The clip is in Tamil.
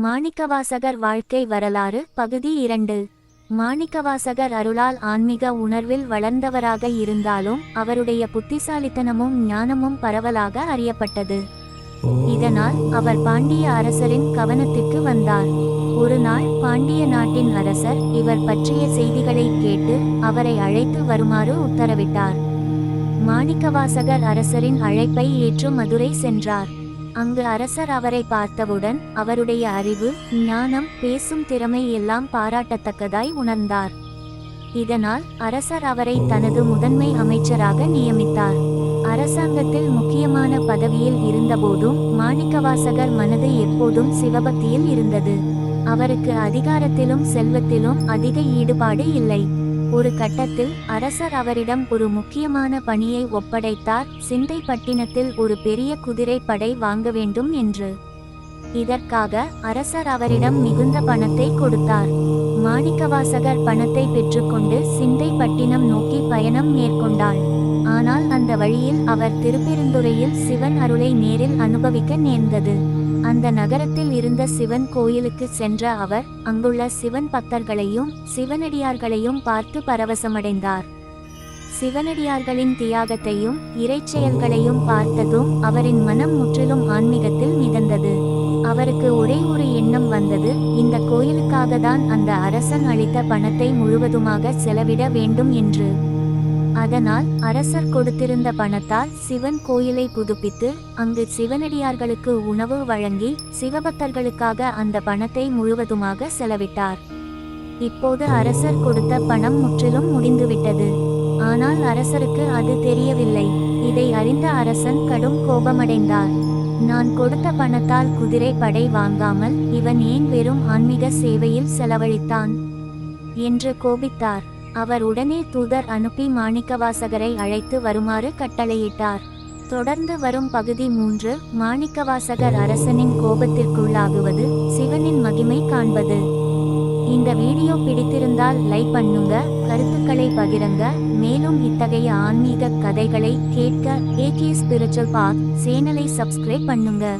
மாணிக்கவாசகர் வாழ்க்கை வரலாறு பகுதி இரண்டு. மாணிக்கவாசகர் அருளால் ஆன்மீக உணர்வில் வளர்ந்தவராக இருந்தாலும் அவருடைய புத்திசாலித்தனமும் ஞானமும் பரவலாக அறியப்பட்டது. இதனால் அவர் பாண்டிய அரசரின் கவனத்திற்கு வந்தார். ஒரு நாள் பாண்டிய நாட்டின் அரசர் இவர் பற்றிய செய்திகளை கேட்டு அவரை அழைத்து வருமாறு உத்தரவிட்டார். மாணிக்கவாசகர் அரசரின் அழைப்பை ஏற்று மதுரை சென்றார். அங்கு அரசர் அவரை பார்த்தவுடன் அவருடைய அறிவு ஞானம் பேசும் திறமை எல்லாம் பாராட்டத்தக்கதாய் உணர்ந்தார். இதனால் அரசர் அவரை தனது முதன்மை அமைச்சராக நியமித்தார். அரசாங்கத்தில் முக்கியமான பதவியில் இருந்தபோதும் மாணிக்கவாசகர் மனது எப்போதும் சிவபக்தியில் இருந்தது. அவருக்கு அதிகாரத்திலும் செல்வத்திலும் அதிக ஈடுபாடு இல்லை. ஒரு கட்டத்தில் அரசர் அவரிடம் ஒரு முக்கியமான பணியை ஒப்படைத்தார். சிந்தை பட்டினத்தில் ஒரு பெரிய குதிரை படை வாங்க வேண்டும் என்று. இதற்காக அரசர் அவரிடம் மிகுந்த பணத்தை கொடுத்தார். மாணிக்கவாசகர் பணத்தை பெற்றுக்கொண்டு சிந்தை பட்டினம் நோக்கி பயணம் மேற்கொண்டார் ஆனால் அந்த வழியில் அவர் திருப்பெருந்துறையில் சிவன் அருளை நேரில் அனுபவிக்க நேர்ந்தது. அந்த நகரத்தில் இருந்த சிவன் கோயிலுக்கு சென்ற அவர் அங்குள்ள சிவன் பக்தர்களையும் சிவனடியார்களையும் பார்த்து பரவசமடைந்தார். சிவனடியார்களின் தியாகத்தையும் இறைச்செயல்களையும் பார்த்ததும் அவரின் மனம் முற்றிலும் ஆன்மீகத்தில் மிதந்தது. அவருக்கு ஒரே ஒரு எண்ணம் வந்தது இந்த கோயிலுக்காக தான் அந்த அரசன் அளித்த பணத்தை முழுவதுமாக செலவிட வேண்டும் என்று. அதனால் அரசர் கொடுத்திருந்த பணத்தால் சிவன் கோயிலை புதுப்பித்து அங்கு சிவனடியார்களுக்கு உணவு வழங்கி சிவபக்தர்களுக்காக அந்த பணத்தை முழுவதுமாக செலவிட்டார். இப்போது அரசர் கொடுத்த பணம் முற்றிலும் முடிந்துவிட்டது. ஆனால் அரசருக்கு அது தெரியவில்லை. இதை அறிந்த அரசன் கடும் கோபமடைந்தார். நான் கொடுத்த பணத்தால் குதிரை படை வாங்காமல் இவன் ஏன் வெறும் ஆன்மீக சேவையில் செலவழித்தான் என்று கோபித்தார். அவர் உடனே தூதர் அனுப்பி மாணிக்கவாசகரை அழைத்து வருமாறு கட்டளையிட்டார். தொடர்ந்து வரும் பகுதி மூன்று மாணிக்கவாசகர் அரசனின் கோபத்திற்குள்ளாகுவது சிவனின் மகிமை காண்பது. இந்த வீடியோ பிடித்திருந்தால் லைக் பண்ணுங்க கருத்துக்களை பகிருங்க மேலும் இத்தகைய ஆன்மீக கதைகளை கேட்க ஏகே ஸ்பிரிச்சுவல் பாத் சேனலை சப்ஸ்கிரைப் பண்ணுங்க.